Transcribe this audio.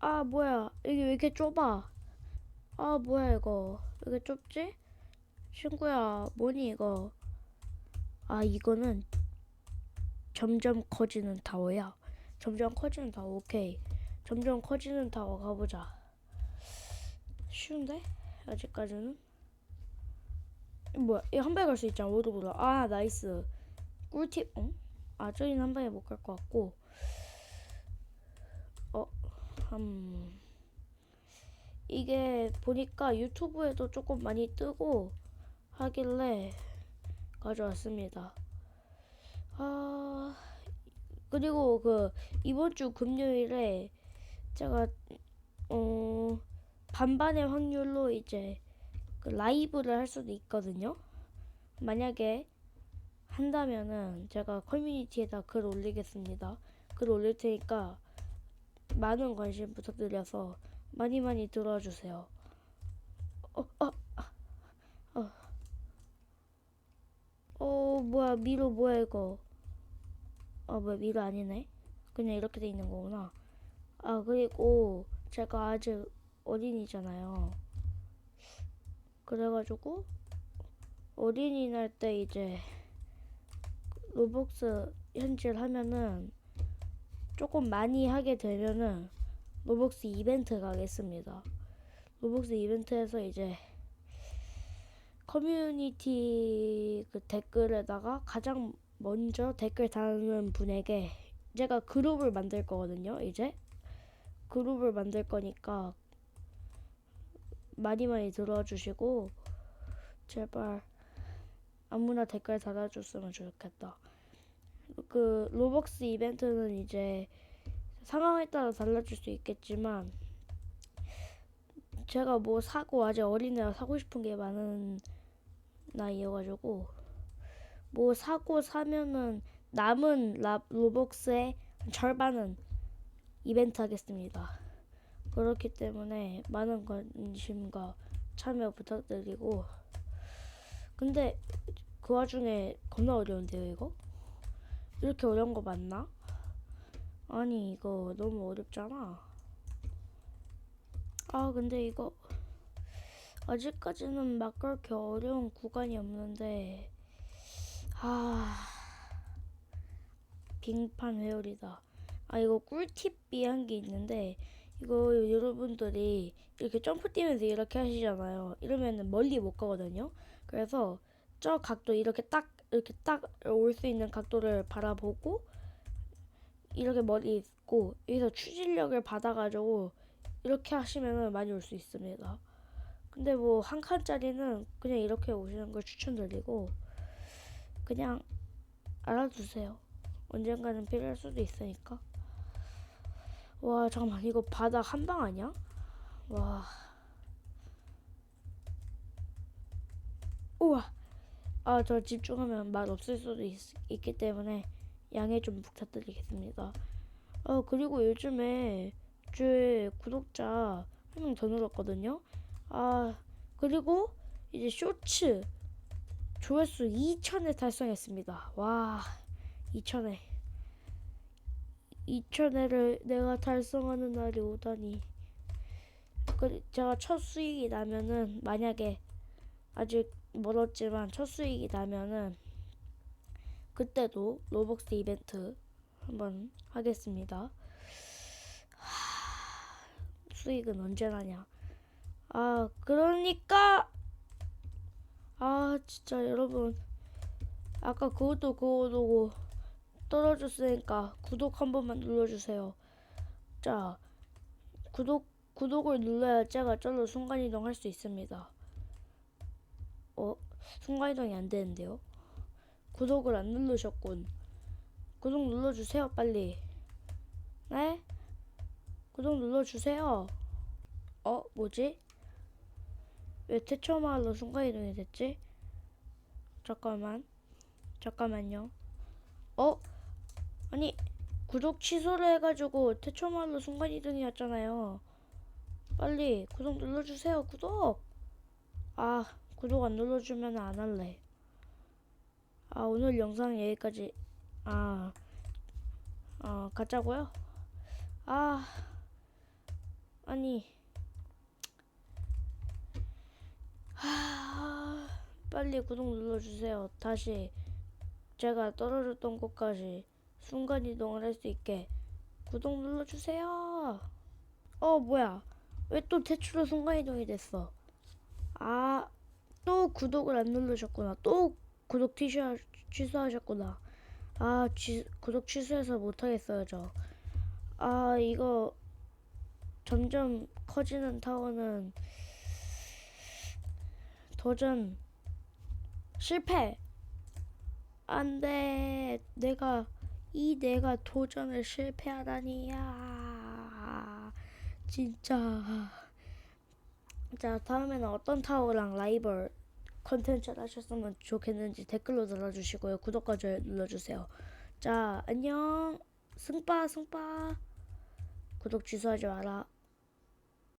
아 뭐야. 여기 왜 이렇게 좁아? 아 뭐야 이거. 왜 이렇게 좁지? 친구야 뭐니 이거? 아 이거는 점점 커지는 타워야. 점점 커지는 타워 오케이. 점점 커지는 타워 가보자. 쉬운데? 아직까지는? 뭐야 이거 한 방에 갈 수 있잖아 오도보다. 아 나이스. 꿀팁 어? 아 저기는 한 방에 못 갈 것 같고. 어? 음 이게 보니까 유튜브에도 조금 많이 뜨고 하길래 가져왔습니다. 아 그리고 그 이번 주 금요일에 제가 어 반반의 확률로 이제 그 라이브를 할 수도 있거든요. 만약에 한다면은 제가 커뮤니티에다 글 올리겠습니다. 글 올릴 테니까 많은 관심 부탁드려서 많이 많이 들어주세요. 어, 어, 아, 어, 어, 뭐야, 미로 뭐야 이거? 아, 뭐야, 미로 아니네. 그냥 이렇게 돼 있는 거구나. 아, 그리고 제가 아직 어린이잖아요. 그래가지고 어린이날 때 이제 로벅스 현질 하면은 조금 많이 하게 되면은 로벅스 이벤트 가겠습니다. 로벅스 이벤트에서 이제 커뮤니티 그 댓글에다가 가장 먼저 댓글 다는 분에게 제가 그룹을 만들 거거든요. 이제 그룹을 만들 거니까 많이 많이 들어와 주시고 제발 아무나 댓글 달아줬으면 좋겠다. 그 로벅스 이벤트는 이제 상황에 따라 달라질 수 있겠지만 제가 뭐 사고 아직 어린애라 사고 싶은 게 많은 나이여가지고 뭐 사고 사면은 남은 라, 로벅스의 절반은 이벤트 하겠습니다. 그렇기 때문에 많은 관심과 참여 부탁드리고 근데 그 와중에 겁나 어려운데요 이거? 이렇게 어려운 거 맞나? 아니 이거 너무 어렵잖아. 아 근데 이거 아직까지는 막 그렇게 어려운 구간이 없는데 아 빙판 회오리다. 아 이거 꿀팁이 한게 있는데 이거 여러분들이 이렇게 점프 뛰면서 이렇게 하시잖아요. 이러면은 멀리 못 가거든요. 그래서 저 각도 이렇게 딱 이렇게 딱 올 수 있는 각도를 바라보고 이렇게 머리 있고 여기서 추진력을 받아가지고 이렇게 하시면 많이 올 수 있습니다. 근데 뭐 한 칸짜리는 그냥 이렇게 오시는 걸 추천드리고 그냥 알아두세요. 언젠가는 필요할 수도 있으니까. 와 잠깐만 이거 바닥 한 방 아니야? 와. 우와. 아 저 집중하면 맛 없을 수도 있, 있기 때문에 양해 좀 부탁드리겠습니다. 어 그리고 요즘에 주에 구독자 한 명 더 늘었거든요. 아 그리고 이제 쇼츠 조회수 2천을 달성했습니다. 와 2천회 2천회를 내가 달성하는 날이 오다니. 그 제가 첫 수익이 나면은 만약에 아직 멀었지만 첫 수익이 나면은 그때도 로벅스 이벤트 한번 하겠습니다. 하, 수익은 언제 나냐? 아, 그러니까 아, 진짜 여러분 아까 그것도 그거도 떨어졌으니까 구독 한 번만 눌러주세요. 자, 구독 구독을 눌러야 제가 저로 순간 이동 할 수 있습니다. 어, 순간 이동이 안 되는데요? 구독을 안 누르셨군. 구독 눌러주세요, 빨리. 네? 구독 눌러주세요. 어, 뭐지? 왜 태초 마을로 순간이동이 됐지? 잠깐만. 잠깐만요. 어? 아니, 구독 취소를 해가지고 태초 마을로 순간이동이었잖아요. 빨리 구독 눌러주세요, 구독! 아, 구독 안 눌러주면 안 할래. 아, 오늘 영상 여기까지. 아, 어, 가자고요? 아, 아니 하... 빨리 구독 눌러주세요. 다시 제가 떨어졌던 곳까지 순간 이동을 할 수 있게 구독 눌러주세요. 어 뭐야? 왜 또 대출로 순간 이동이 됐어? 아 또 구독을 안 누르셨구나. 또 구독 취소 취소하셨구나. 아 취, 구독 취소해서 못하겠어요 저. 아 이거 점점 커지는 타워는 도전 실패. 안 돼 내가 이 내가 도전을 실패하다니야 진짜 자 다음에는 어떤 타워랑 라이벌 컨텐츠를 하셨으면 좋겠는지 댓글로 달아주시고요. 구독과 좋아요 눌러주세요. 자 안녕. 승빠 승빠. 구독 취소하지 마라